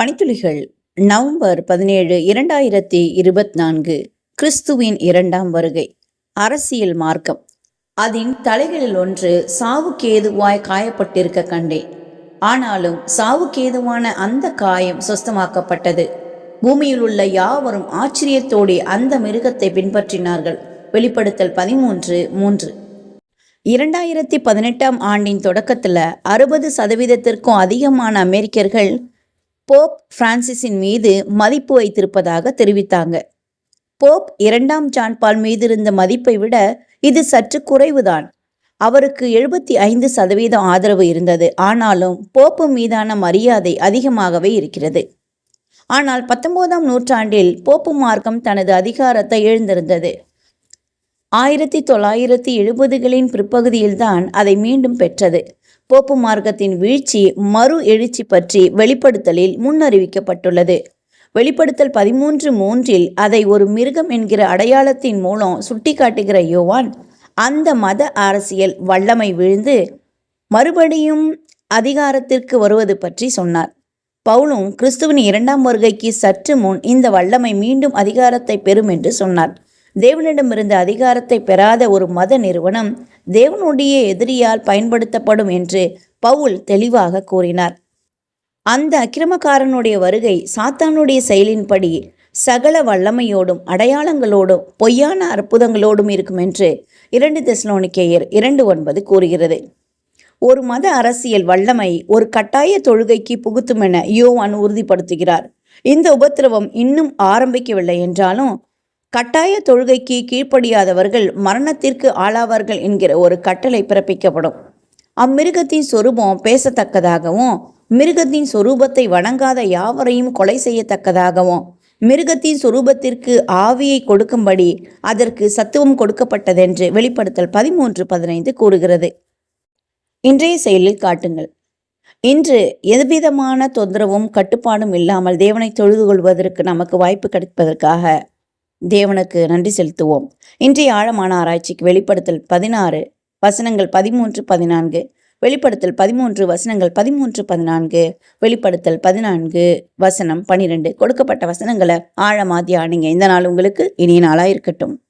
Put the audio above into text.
பனித்துளிகள் November பதினேழு இரண்டாயிரத்தி இருபத்தி நான்கு கிறிஸ்துவின் இரண்டாம் வருகை. அரசியல் மார்க்கம். அதன் தலைகளில் ஒன்று சாவுக்கேதுவாய் காயப்பட்டிருக்க கண்டேன். ஆனாலும் சாவுக்கேதுவான அந்த காயம் சுஸ்தமாக்கப்பட்டது. பூமியில் உள்ள யாவரும் ஆச்சரியத்தோடு அந்த மிருகத்தை பின்பற்றினார்கள். வெளிப்படுத்தல் பதிமூன்று மூன்று. இரண்டாயிரத்தி பதினெட்டாம் ஆண்டின் தொடக்கத்தில் அறுபது சதவீதத்திற்கும் அதிகமான அமெரிக்கர்கள் போப் பிரான்சிஸின் மீது மதிப்பு வைத்திருப்பதாக தெரிவித்தாங்க. போப் இரண்டாம் ஜான்பால் மீது இருந்த மதிப்பை விட இது சற்று குறைவுதான். அவருக்கு எழுபத்தி ஐந்து சதவீதம் ஆதரவு இருந்தது. ஆனாலும் போப்பு மீதான மரியாதை அதிகமாகவே இருக்கிறது. ஆனால் பத்தொன்பதாம் நூற்றாண்டில் போப்பு மார்க்கம் தனது அதிகாரத்தை எழுந்திருந்தது. ஆயிரத்தி தொள்ளாயிரத்தி எழுபதுகளின் பிற்பகுதியில்தான் அதை மீண்டும் பெற்றது. போப்பு மார்க்கத்தின் வீழ்ச்சி மறு எழுச்சி பற்றி வெளிப்படுத்தலில் முன்னறிவிக்கப்பட்டுள்ளது. வெளிப்படுத்தல் பதிமூன்று மூன்றில் அதை ஒரு மிருகம் என்கிற அடையாளத்தின் மூலம் சுட்டிக்காட்டுகிற யோவான் அந்த மத அரசியல் வல்லமை விழுந்து மறுபடியும் அதிகாரத்திற்கு வருவது பற்றி சொன்னார். பவுலும் கிறிஸ்துவின் இரண்டாம் வருகைக்கு சற்று முன் இந்த வல்லமை மீண்டும் அதிகாரத்தை பெறும் என்று சொன்னார். தேவனிடமிருந்து அதிகாரத்தை பெறாத ஒரு மத நிறுவனம் தேவனுடைய எதிரியால் பயன்படுத்தப்படும் என்று பவுல் தெளிவாக கூறினார். அந்த அக்கிரமக்காரனுடைய வருகை சாத்தானுடைய செயலின்படி சகல வல்லமையோடும் அடையாளங்களோடும் பொய்யான அற்புதங்களோடும் இருக்கும் என்று இரண்டு தெஸ்லோனிக்கேயர் இரண்டு ஒன்பது கூறுகிறது. ஒரு மத அரசியல் வல்லமை ஒரு கட்டாய தொழுகைக்கு புகுத்தும் என யோவான் உறுதிப்படுத்துகிறார். இந்த உபத்திரவம் இன்னும் ஆரம்பிக்கவில்லை என்றாலும் கட்டாய தொழுகைக்கு கீழ்ப்படியாதவர்கள் மரணத்திற்கு ஆளாவார்கள் என்கிற ஒரு கட்டளை பிறப்பிக்கப்படும். அம்மிருகத்தின் சொரூபம் பேசத்தக்கதாகவும் மிருகத்தின் சொரூபத்தை வணங்காத யாவரையும் கொலை செய்யத்தக்கதாகவும் மிருகத்தின் சொரூபத்திற்கு ஆவியை கொடுக்கும்படி அதற்கு சத்துவம் கொடுக்கப்பட்டதென்று வெளிப்படுத்தல் பதிமூன்று பதினைந்து கூறுகிறது. இன்றைய செயலில் காட்டுங்கள். இன்று எதுவிதமான தொந்தரவும் கட்டுப்பாடும் இல்லாமல் தேவனை தொழுது கொள்வதற்கு நமக்கு வாய்ப்பு கிடைப்பதற்காக தேவனுக்கு நன்றி செலுத்துவோம். இன்றைய ஆழமான ஆராய்ச்சிக்கு வெளிப்படுத்தல் பதினாறு வசனங்கள் பதிமூன்று பதினான்கு. வெளிப்படுத்தல் பதிமூன்று வசனங்கள் பதிமூன்று பதினான்கு. வெளிப்படுத்தல் பதினான்கு வசனம் பனிரெண்டு. கொடுக்கப்பட்ட வசனங்களை ஆழமா தியானிங்க. இந்த நாள் உங்களுக்கு இனிய நாளாக இருக்கட்டும்.